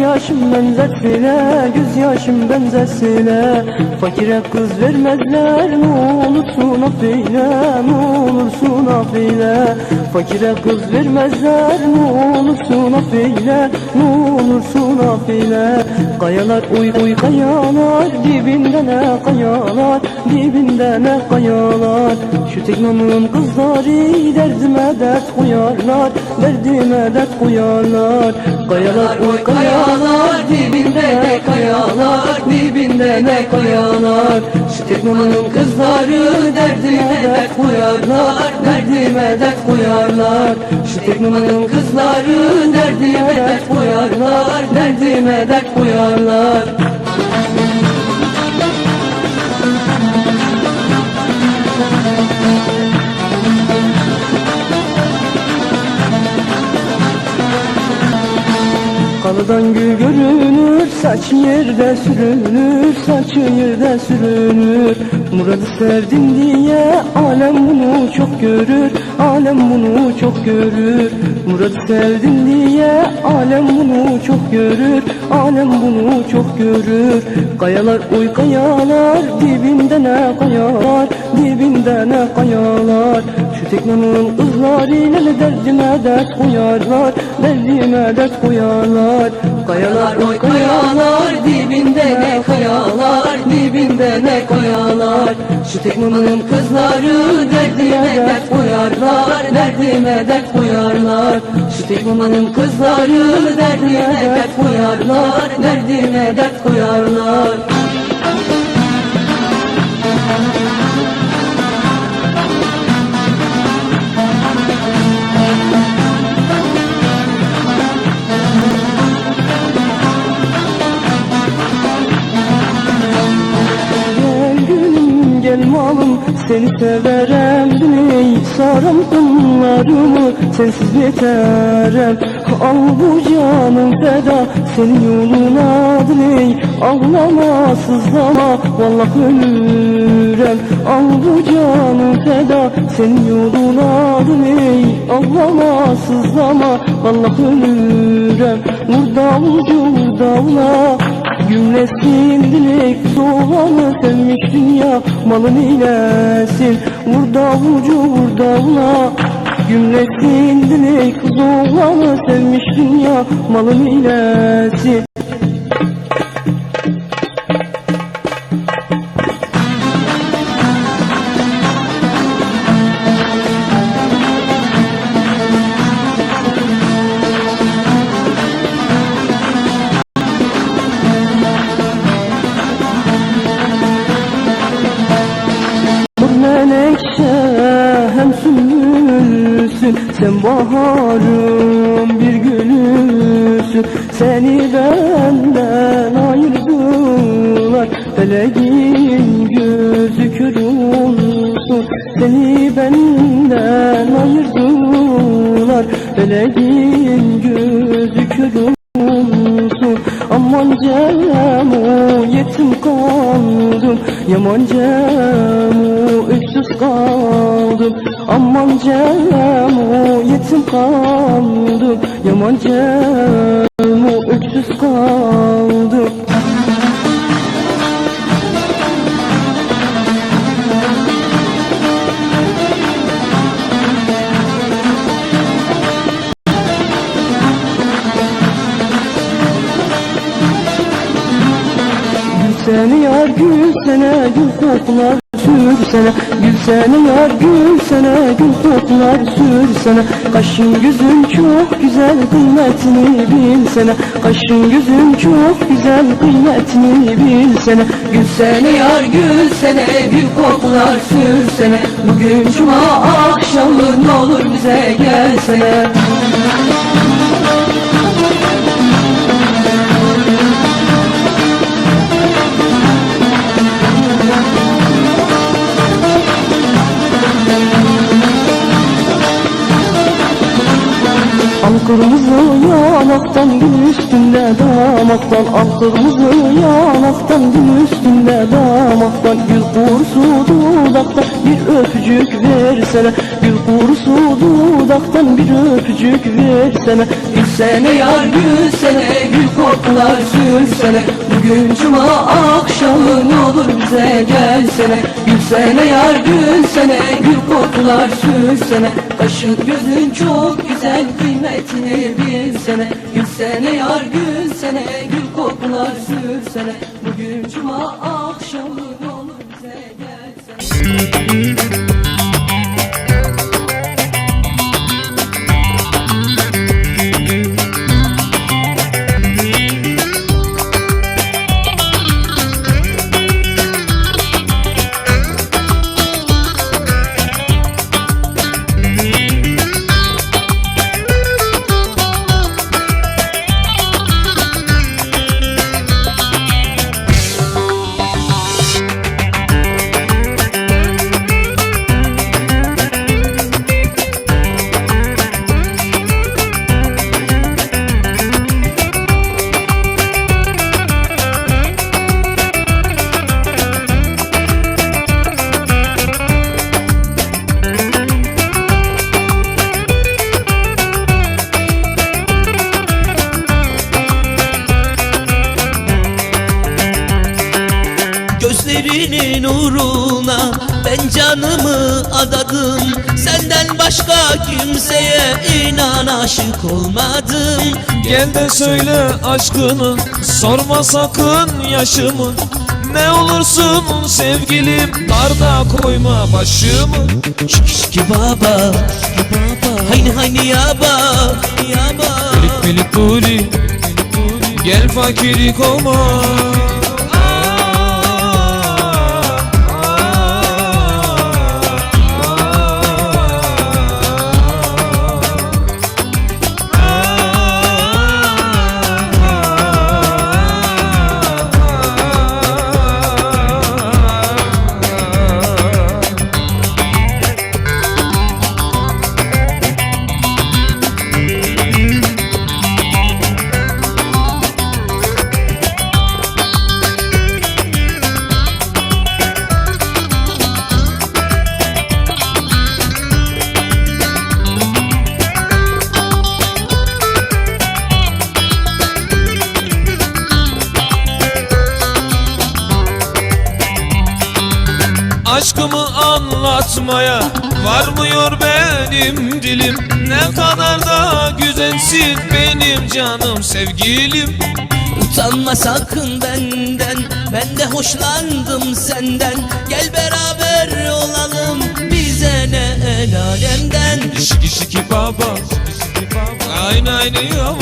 yaşım benzersine Göz yaşım benzersine Fakire kız vermezler Ne olursun affeyle Ne olursun affeyle Fakire kız vermezler Ne olursun affeyle Ne olursun affeyle Kayalar uy uy kayalar Dibinde ne kayalar Dibinde ne kayalar. Şu teknomun kızları Derdime dert koyarlar Derdime dert koyarlar Kayalar uy kayalar Dibinde ne kayalar Dibinde ne kayalar. Teknomun kızları Derdime dert koyarlar Derdime dert koyarlar. Teknomun kızları Derdime dert koyarlar Derdime dert koyarlar Kalıdan gül görünür, saç yerde sürünür, saç yerde sürünür. Murat'ı sevdim diye alem bunu çok görür, alem bunu çok görür. Murat'ı sevdim diye alem bunu çok görür, alem bunu çok görür. Kayalar uy kayalar, dibinde ne kayalar, dibinde ne kayalar. Şu teknenin kızlarıyla ne derdime dert koyarlar, derdime dert koyarlar. Kayalar oy kayalar, dibinde ne kayalar, dibinde ne kayalar. Şu teknenin kızları derdime dert koyarlar, derdime dert koyarlar. Şu teknenin kızları derdime dert koyarlar, derdime dert koyarlar. Seni severem Diney saram kınlarımı sensiz biterem Al bu canım feda senin yoluna diney Ağlama sızlama vallahi ölürem Al bu canım feda senin yoluna diney Ağlama sızlama vallahi ölürem Vur davulcu vur davula Gümlesin dilek soğanı sevmiş dünya malın eylesin Vur davulcu vur davula. Gümlesin dilek soğanı sevmiş dünya malın eylesin Sen baharım bir gülüsün Seni benden kaldım Aman Cemo yetim kaldım Yaman Cemo öksüz kaldım Gülsene yar gülsene gül koklar sürsene yar gülsene gül koklar sürsene Kaşın gözün çok güzel kıymetini bilsene Kaşın gözün çok güzel kıymetini bilsene Gülsene yar gülsene gül koklar sürsene Bugün cuma akşamı ne olur bize gelsene yanaktan gül üstünde damaktan Al kırmızı yanaktan gül üstünde damaktan Gül kurusu dudaktan bir öpücük versene. Gül kurusu dudaktan bir öpücük versene. Gülsene yar gülsene Gül kokular sürsene Bugün cuma akşamı ne olur bize gelsene. Gülsene yar gülsene Kokular sürsene Kaşın gözün çok güzel Kıymetini bilsene Gülsene yar gülsene Gül kokular sürsene Bugün cuma akşamı olur bize gelsene Gözlerinin uğruna ben canımı adadım. Senden başka kimseye inan aşık olmadım. Gel de söyle aşkını Sorma sakın yaşımı. Ne olursun sevgilim Darda koyma başımı. Şiki baba, hayni hayni yaba, yaba. Bilik bilik duri Gel fakiri koma Aşkımı anlatmaya varmıyor benim dilim. Ne kadar da güzelsin benim canım sevgilim. Utanma sakın benden Ben de hoşlandım senden. Gel beraber olalım Bize ne el alemden. Şiki şiki baba Aynı aynı yava